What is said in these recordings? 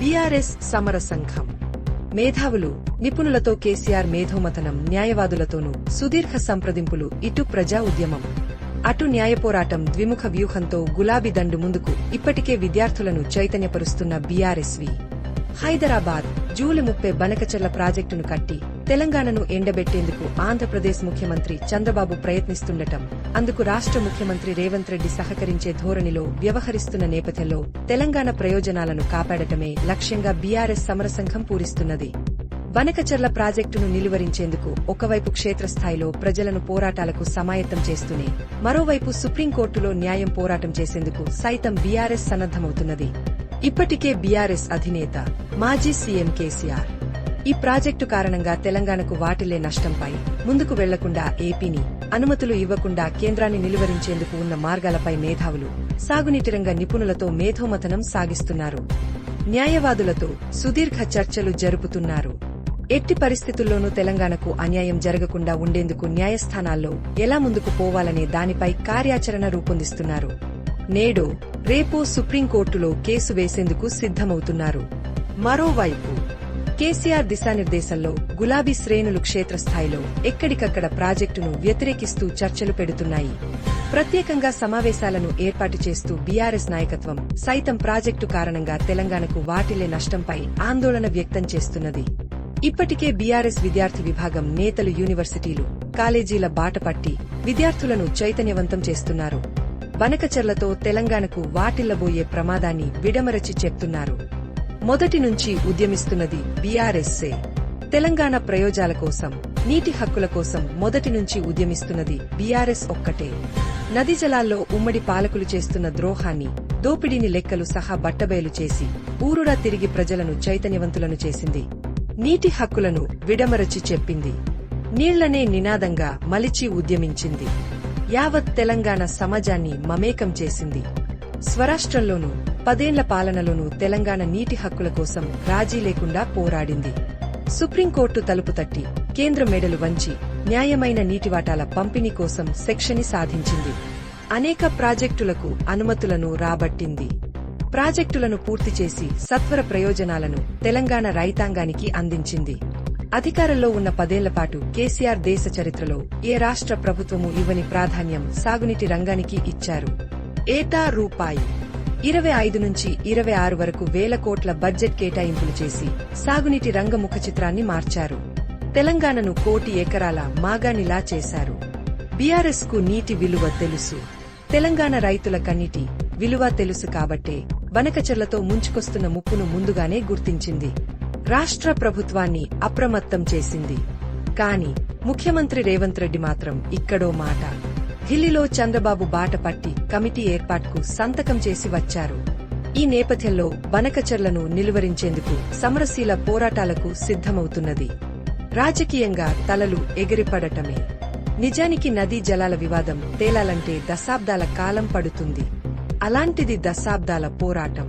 BRS సమర సంఘం మేధావులు నిపుణులతో కేసీఆర్ మేధోమథనం న్యాయవాదులతోనూ సుదీర్ఘ సంప్రదింపులు ఇటు ప్రజా ఉద్యమం. అటు న్యాయ పోరాటం ద్విముఖ వ్యూహంతో గులాబీ దండు ముందుకు ఇప్పటికే విద్యార్థులను చైతన్యపరుస్తున్న బీఆర్ఎస్వి. హైదరాబాద్ జూలి ముప్పై బనకచెల్ల ప్రాజెక్టును కట్టి తెలంగాణను ఎండబెట్టేందుకు ఆంధ్రప్రదేశ్ ముఖ్యమంత్రి చంద్రబాబు ప్రయత్నిస్తుండటం అందుకు రాష్ట్ర ముఖ్యమంత్రి రేవంత్ రెడ్డి సహకరించే ధోరణిలో వ్యవహరిస్తున్న నేపథ్యంలో తెలంగాణ ప్రయోజనాలను కాపాడటమే లక్ష్యంగా బీఆర్ఎస్ సమరసంఘం పూరిస్తున్నది. బనకచర్ల ప్రాజెక్టును నిలువరించేందుకు ఒకవైపు క్షేత్రస్థాయిలో ప్రజలను పోరాటాలకు సమాయత్తం చేస్తూనే మరోవైపు సుప్రీంకోర్టులో న్యాయం పోరాటం చేసేందుకు సైతం బీఆర్ఎస్ సన్నద్దమవుతున్నది ఇప్పటికే బీఆర్ఎస్ అధినేత మాజీ సీఎం కేసీఆర్ ఈ ప్రాజెక్టు కారణంగా తెలంగాణకు వాటిల్లే నష్టంపై ముందుకు వెళ్ళకుండా ఏపీని అనుమతులు ఇవ్వకుండా కేంద్రాన్ని నిలువరించేందుకు ఉన్న మార్గాలపై మేధావులు సాగునీటి రంగ నిపుణులతో మేధోమథనం సాగిస్తున్నారు. న్యాయవాదులతో సుదీర్ఘ చర్చలు జరుపుతున్నారు. ఎట్టి పరిస్థితుల్లోనూ తెలంగాణకు అన్యాయం జరగకుండా ఉండేందుకు న్యాయస్థానాల్లో ఎలా ముందుకు పోవాలనే దానిపై కార్యాచరణ రూపొందిస్తున్నారు. నేడు రేపు సుప్రీంకోర్టులో కేసు వేసేందుకు సిద్ధమవుతున్నారు. మరోవైపు కేసీఆర్ దిశానిర్దేశంలో గులాబీ శ్రేణులు క్షేత్రస్థాయిలో ఎక్కడికక్కడ ప్రాజెక్టును వ్యతిరేకిస్తూ చర్చలు పెడుతున్నాయి. ప్రత్యేకంగా సమావేశాలను ఏర్పాటు చేస్తూ బీఆర్ఎస్ నాయకత్వం సైతం ప్రాజెక్టు కారణంగా తెలంగాణకు వాటిల్లే నష్టంపై ఆందోళన వ్యక్తం చేస్తున్నది. ఇప్పటికే బీఆర్ఎస్ విద్యార్థి విభాగం నేతలు యూనివర్సిటీలు కాలేజీల బాటపట్టి విద్యార్థులను చైతన్యవంతం చేస్తున్నారు. బనకచర్లతో తెలంగాణకు వాటిల్లబోయే ప్రమాదాన్ని విడమరచి చెప్తున్నారు. మొదటి నుంచి ఉద్యమిస్తున్నది బీఆర్ఎస్ఏ. తెలంగాణ ప్రయోజనాల కోసం నీటి హక్కుల కోసం మొదటి నుంచి ఉద్యమిస్తున్నది బీఆర్ఎస్ ఒక్కటే. నది జలాల్లో ఉమ్మడి పాలకులు చేస్తున్న ద్రోహాన్ని దోపిడీని లెక్కలు సహా బట్టబయలు చేసి ఊరుడా తిరిగి ప్రజలను చైతన్యవంతులను చేసింది. నీటి హక్కులను విడమరచి చెప్పింది. నీళ్ళనే నినాదంగా మలిచి ఉద్యమించింది. యావత్ తెలంగాణ సమాజాన్ని మమేకం చేసింది. స్వరాష్ట్రంలోనూ పదేండ్ల పాలనలోనూ తెలంగాణ నీటి హక్కుల కోసం రాజీ లేకుండా పోరాడింది. సుప్రీంకోర్టు తలుపు తట్టి కేంద్ర మెడలు వంచి న్యాయమైన నీటివాటాల పంపిణీ కోసం సెక్షని సాధించింది. అనేక ప్రాజెక్టులకు అనుమతులను రాబట్టింది. ప్రాజెక్టులను పూర్తి చేసి సత్వర ప్రయోజనాలను తెలంగాణ రైతాంగానికి అందించింది. అధికారంలో ఉన్న పదేళ్ళపాటు కేసీఆర్ దేశ చరిత్రలో ఏ రాష్ట్ర ప్రభుత్వము ఇవ్వని ప్రాధాన్యం సాగునీటి రంగానికి ఇచ్చారు. ఏటా రూపాయి ఇరవై ఐదు నుంచి ఇరవై ఆరు వరకు వేల కోట్ల బడ్జెట్ కేటాయింపులు చేసి సాగునీటి రంగ ముఖ చిత్రాన్ని మార్చారు. తెలంగాణను కోటి ఎకరాల మాగానిలా చేశారు. బీఆర్ఎస్కు నీటి విలువ తెలుసు. తెలంగాణ రైతుల కన్నీటి విలువ తెలుసు కాబట్టే వనకచెర్లతో ముంచుకొస్తున్న ముప్పును ముందుగానే గుర్తించింది. రాష్ట్ర ప్రభుత్వాన్ని అప్రమత్తం చేసింది. కాని ముఖ్యమంత్రి రేవంత్ రెడ్డి మాత్రం ఇక్కడో మాట. ఢిల్లీలో చంద్రబాబు బాట పట్టి కమిటీ ఏర్పాటుకు సంతకం చేసి వచ్చారు. ఈ నేపథ్యంలో బనకచర్లను నిలువరించేందుకు సమరశీల పోరాటాలకు సిద్ధమవుతున్నది. రాజకీయంగా తలలు ఎగిరిపడటమే. నిజానికి నదీ జలాల వివాదం తేలాలంటే దశాబ్దాల కాలం పడుతుంది. అలాంటిది దశాబ్దాల పోరాటం.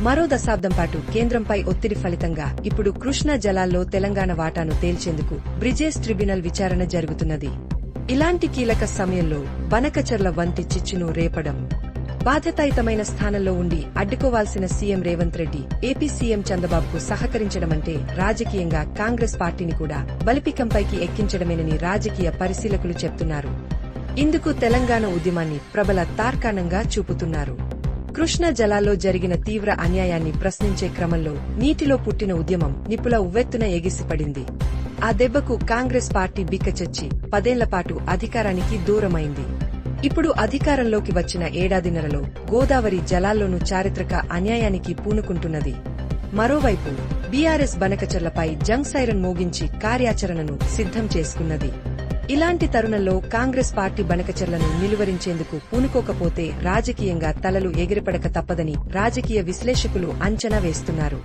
మరో దశాబ్దం పాటు కేంద్రంపై ఒత్తిడి ఫలితంగా ఇప్పుడు కృష్ణా జలాల్లో తెలంగాణ వాటాను తేల్చేందుకు బ్రిజేస్ ట్రిబ్యునల్ విచారణ జరుగుతున్నది. ఇలాంటి కీలక సమయంలో బనకచర్ల వంటి చిచ్చును రేపడం. బాధ్యతాయుతమైన స్థానంలో ఉండి అడ్డుకోవాల్సిన CM Revanth Reddy AP CM చంద్రబాబుకు సహకరించడమంటే రాజకీయంగా కాంగ్రెస్ పార్టీని కూడా బలిపికంపైకి ఎక్కించడమేనని రాజకీయ పరిశీలకులు చెప్తున్నారు. ఇందుకు తెలంగాణ ఉద్యమాన్ని ప్రబల తార్కాణంగా చూపుతున్నారు. కృష్ణా జలాల్లో జరిగిన తీవ్ర అన్యాయాన్ని ప్రశ్నించే క్రమంలో నీటిలో పుట్టిన ఉద్యమం నిపుల ఉవ్వెత్తున ఎగిసిపడింది. ఆ దెబ్బకు కాంగ్రెస్ పార్టీ బిక్కచచ్చి పదేళ్ళపాటు అధికారానికి దూరమైంది. ఇప్పుడు అధికారంలోకి వచ్చిన ఏడాదిన్నరలో గోదావరి జలాల్లోనూ చారిత్రక అన్యాయానికి పూనుకుంటున్నది. మరోవైపు బీఆర్ఎస్ బనకచర్లపై జంగ్ సైరన్ మోగించి కార్యాచరణను సిద్ధం చేసుకున్నది. ఇలాంటి తరుణంలో కాంగ్రెస్ పార్టీ బనకచర్లను నిలువరించేందుకు పూనుకోకపోతే రాజకీయంగా తలలు ఎగిరిపడక తప్పదని రాజకీయ విశ్లేషకులు అంచనా వేస్తున్నారు.